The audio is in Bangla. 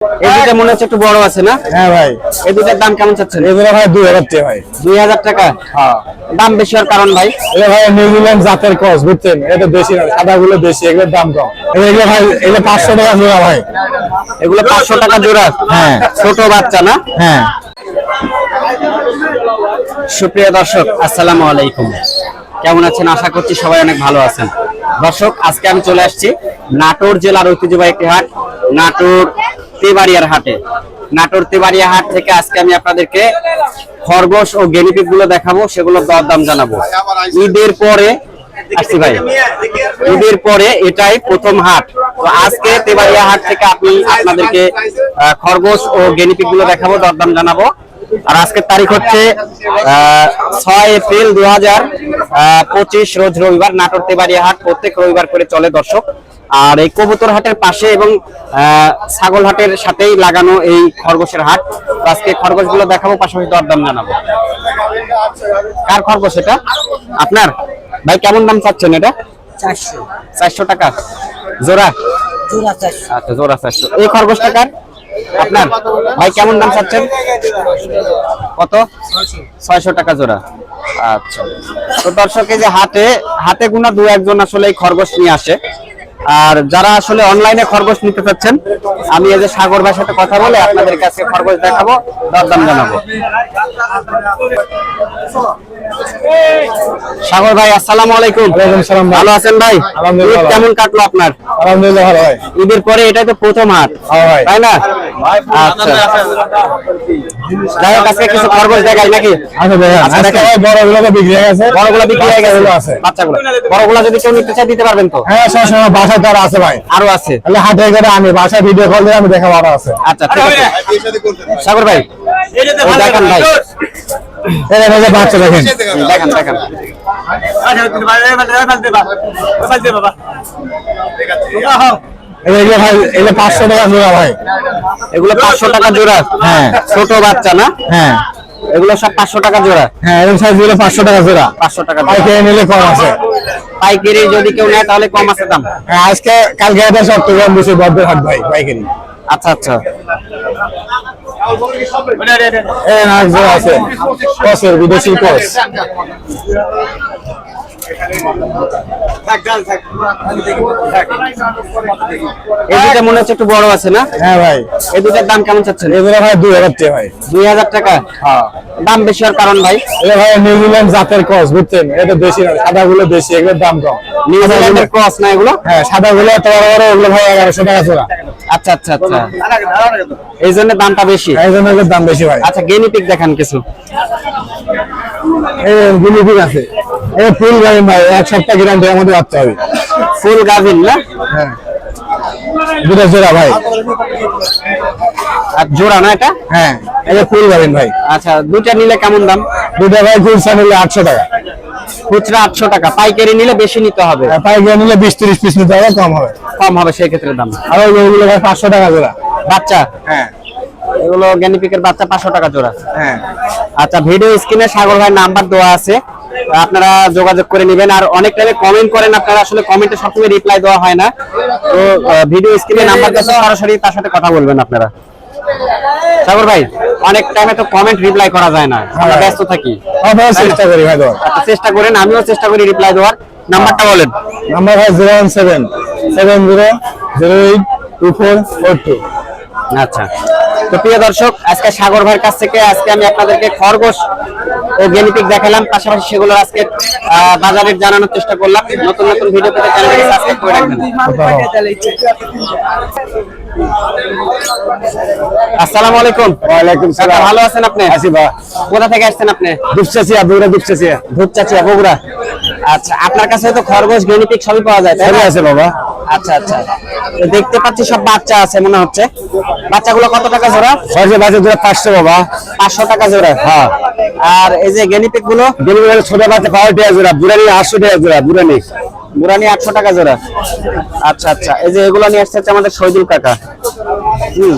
এই দুটা মনে হচ্ছে একটু বড় আছে না? হ্যাঁ ভাই। এই দুটার দাম কেমন চাচ্ছেন? এগুলো ভাই দুই হাজার টাকা ভাই। দুই হাজার টাকা? হ্যাঁ। দাম বেশি হওয়ার কারণ ভাই? এটা ভাই নিউজিল্যান্ড জাতের ক্রস বুঝছেন? এটা দেশি না সাদা গুলো দেশি এগুলোর দাম কম। এগুলো ভাই এগুলো পাঁচশো টাকা জোড়া ভাই। এগুলো পাঁচশো টাকা জোড়া? হ্যাঁ। ছোট বাচ্চা না? হ্যাঁ। সুপ্রিয় দর্শক আসসালামু আলাইকুম। কেমন আছেন? আশা করছি সবাই অনেক ভালো আছেন। দর্শক আজকে আমি চলে আসছি নাটোর জেলার ঐতিহ্যবাহী একটি হাট নাটোর তেবাড়িয়ার হাটে। নাটোর তেবাড়িয়া হাট থেকে আজকে আমি আপনাদেরকে খরগোশ ও গেনিপিকগুলো দেখাবো, সেগুলোর দরদাম জানাব। ঈদের পরে, আসছি ভাই। ঈদের পরে এটাই প্রথম হাট। তো আজকে তেবাড়িয়া হাট থেকে আপনি আপনাদেরকে খরগোশ ও গেনিপিকগুলো দেখাবো, দরদাম জানাব। আর আজকের তারিখ হচ্ছে ছয় এপ্রিল দু হাজার পঁচিশ রোজ রবিবার নাটোর তেবাড়িয়া হাট প্রত্যেক রবিবার করে চলে দর্শক। আর এই কবুতর হাটের পাশে এবং ছাগল হাটের সাথেই লাগানো এই খরগোশের হাট। আজকে খরগোশগুলো দেখাবো পাশাপাশি দরদাম জানাব। কার খরগোশ এটা? আপনার? ভাই কেমন দাম চাচ্ছেন এটা? চারশো। চারশো টাকা। জোড়া? জোড়া চারশো। আচ্ছা জোড়া চারশো। এই খরগোশটা কার? আপনার? ভাই, কেমন দাম চাচ্ছেন? কত? ছয়শো টাকা জোড়া। আচ্ছা। তো দর্শক যে হাতে হাতে গুনা দু একজন আসলে এই খরগোশ নিয়ে আসে। আর যারা আসলে অনলাইনে খরগোশ নিতে চাচ্ছেন, আমি এই যে সাগর ভাইয়ের সাথে কথা বলে আপনাদের কাছে খরগোশ দেখাবো, দরদাম জানাব। সাগর ভাই আসসালামু আলাইকুম। ওয়ালাইকুম সালাম ভালো আছেন ভাই? আলহামদুলিল্লাহ কেমন কাটলো আপনার? আলহামদুলিল্লাহ ভালো ভাই। ঈদের পরে এটাই তো প্রথম হাট হ্যাঁ ভাই। তাই না? আচ্ছা। যাই হোক আজকে কিছু খরগোশ দেখাই নাকি? আচ্ছা দেখেন আচ্ছা। ভাই বড়গুলো তো বিক্রি হয়ে গেছে। বড়গুলো বিক্রি হয়ে গেছে। আছে। বাচ্চাগুলো। বড়গুলো যদি কেউ নিতে চায় দিতে পারবেন তো? হ্যাঁ সবসময় বাসায় তার আছে ভাই। আরও আছে। তাহলে হাটে করে আমি বাসায় ভিডিও কল দিয়ে আমি দেখা আরও আছে। আচ্ছা ঠিক আছে। সাগর ভাই দেখান ভাই এই দেখেন, বাচ্চা দেখেন দেখান দেখান এগুলো ভাই এগুলো পাঁচশো টাকা জোড়া ভাই এগুলো পাঁচশো টাকা জোড়া হ্যাঁ। ছোট বাচ্চা না হ্যাঁ এগুলো সব পাঁচশো টাকা জোড়া হ্যাঁ এরকম সাইজগুলো পাঁচশো টাকা জোড়া পাঁচশো টাকা পাইকারি নিলে কম আছে পাইকারি যদি কেউ নেয় তাহলে কম আছে দাম হ্যাঁ, আজকে কালকে এটা বেশি বদ্ধের হাট ভাই পাইকারি আচ্ছা আচ্ছা আছে। কসের বিদেশি কস এই দুটা মনে হচ্ছে একটু বড় আছে না? হ্যাঁ ভাই। এই দুটার দাম কেমন চাচ্ছেন? এগুলো ভাই দুই হাজার টাকা ভাই। দুই হাজার টাকা? হ্যাঁ। দাম বেশি হওয়ার কারণ ভাই? এটা ভাই নিউজিল্যান্ড জাতের ক্রস বুঝছেন? এটা দেশি না সাদা গুলো দেশি এগুলোর দাম কম। নিউজিল্যান্ডের ক্রস না এগুলো? হ্যাঁ সাদা গুলো এত বড় বড় ওগুলো ভাই এগারোশো টাকা আচ্ছা আচ্ছা আচ্ছা। এই জন্য দামটা বেশি? এই জন্য দাম বেশি ভাই। আচ্ছা গেনিপিক দেখান কিছু। আছে। এই ফুল গাড়ি ভাই এক সপ্তাহ গ্যারান্টি আমাদের হবে। ফুল গাভিন না? হ্যাঁ। দুটো জোড়া ভাই। আর জোড়া না এটা? হ্যাঁ যে ফুল গাড়ি ভাই। আচ্ছা দুইটা নিলে কেমন দাম? দুটো ভাই নিলে আটশো টাকা। খুচরা আটশো টাকা পাইকারি নিলে বেশি নিতে হবে। আর পাইকারি নিলে বিশ তিরিশ পিস নিতে হবে কম হবে। কম হবে সেই ক্ষেত্রে দাম। আর ওইগুলো ভাই পাঁচশো টাকা জোড়া। বাচ্চা? হ্যাঁ। এগুলো গ্যানিপিকের বাচ্চা পাঁচশো টাকা জোড়া। হ্যাঁ। আচ্ছা ভিডিও স্ক্রিনে সাগর ভাই নাম্বার দেওয়া আছে। আপনারা যোগাযোগ করে নেবেন আর অনেক টাইমে কমেন্ট করেন আপনারা আসলে কমেন্টে সবসময় রিপ্লাই দেওয়া হয় না। তো ভিডিও স্ক্রিনে নাম্বার দেওয়া সরাসরি তার সাথে কথা বলবেন আপনারা। সাগর ভাই অনেক টাইমে তো কমেন্ট রিপ্লাই করা যায় না। আমরা হ্যাঁ। ব্যস্ত থাকি। চেষ্টা করি ভাই আচ্ছা, চেষ্টা করেন আমিও চেষ্টা করি রিপ্লাই দেওয়ার। নাম্বারটা বলেন। নাম্বার ভাই zero one seven seven zero zero eight two four four two আচ্ছা। তো প্রিয় দর্শক আজকে সাগর ভাইয়ের কাছ থেকে আজকে আমি আপনাদেরকে খরগোশ ও দেখালাম। পাশাপাশি সেগুলো আজকে বাজারের জানানোর চেষ্টা করলাম। নতুন নতুন ভিডিও পেতে চ্যানেলটি সাবস্ক্রাইব করে রাখবেন। আসসালামু আলাইকুম। ওয়ালাইকুম সালাম। ভালো আছেন আপনি? আসি বা কোথা থেকে আসছেন আপনি? দুপচাচিয়া বগুড়া দুপচাচিয়া ধূপচাচিয়া বগুড়া। আচ্ছা আপনার কাছে তো খরগোশ গেনিপিক সবই পাওয়া যায় তাই না? আছে বাবা। আচ্ছা আচ্ছা। তো দেখতে পাচ্ছি সব বাচ্চা আছে মনে হচ্ছে। বাচ্চাগুলো কত টাকা জোড়া? সরষে বাজার জোড়া পাঁচশো বাবা। পাঁচশো টাকা জোড়া। হ্যাঁ। আর এই যে গেনিপিকগুলো? ডেলিভারি ছোট বাচ্চা পাওয়ার টাকা জোড়া বুড়ানি আটশো টাকা জোড়া বুড়ানি। বুড়ানি আটশো টাকা জোড়া। আচ্ছা আচ্ছা। এই যে এগুলো নিয়ে আসছে হচ্ছে আমাদের শহীদুল কাকা। হুম।